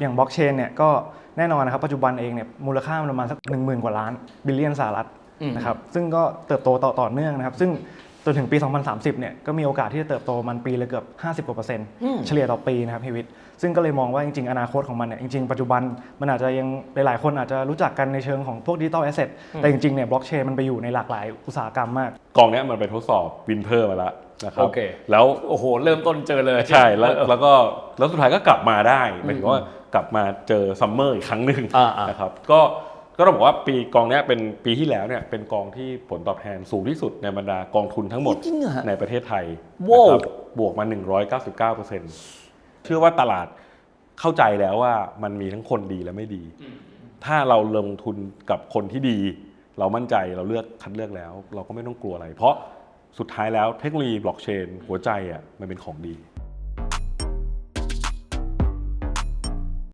อย่างบล็อกเชนเนี่ยก็แน่นอนนะครับปัจจุบันเองเนี่ยมูลค่ามันประมาณสัก1 0,000 กว่าล้านบิลเลียนสหรัฐอืมนะครับซึ่งก็เติบโตต่อต่อเนื่องนะครับ ซึ่งจนถึงปี 2030 เนี่ยก็มีโอกาสที่จะเติบโตมันปีละเกือบ 50กว่าเปอร์เซ็นต์อืมเฉลี่ยต่อปีนะครับพีวิทย์ซึ่งก็เลยมองว่าจริง ๆ อนาคตของมันเนี่ยจริง ๆ ปัจจุบันมันอาจจะยังหลาย ๆ คนอาจจะรู้จักกันในเชิงของพวกดิจิตอลแอสเซทแต่จริง ๆ เนี่ยบล็อกเชนมันไปอยู่ในหลากหลายอุตสาหกรรมมาก กองเนี้ยมันไปทดสอบวินเทอร์มาแล้วนะครับโอเคแล้วโอ้โห เริ่มต้นเจอเลย ใช่แล้วแล้วก็แล้วสุดท้ายก็กลับมาได้หมายถึงว่า กลับมาเจอซัมเมอร์อีกครั้งหนึ่งอ่าอ่านนะครับก็ก็ต้องบอกว่าปีกองเนี้ยเป็นปีที่แล้วเนี่ยเป็นกองที่ผลตอบแทนสูงที่สุดในบรรดากองทุนทั้งหมดจริงเหรอฮะในประเทศไทยว้าวนะครับบวกมา 199%เชื่อว่าตลาดเข้าใจแล้วว่ามันมีทั้งคนดีและไม่ดี ถ้าเราลงทุนกับคนที่ดี เรามั่นใจเราเลือกคัดเลือกแล้ว เราก็ไม่ต้องกลัวอะไร เพราะสุดท้ายแล้วเทคโนโลยีบล็อกเชนหัวใจอะมันเป็นของดี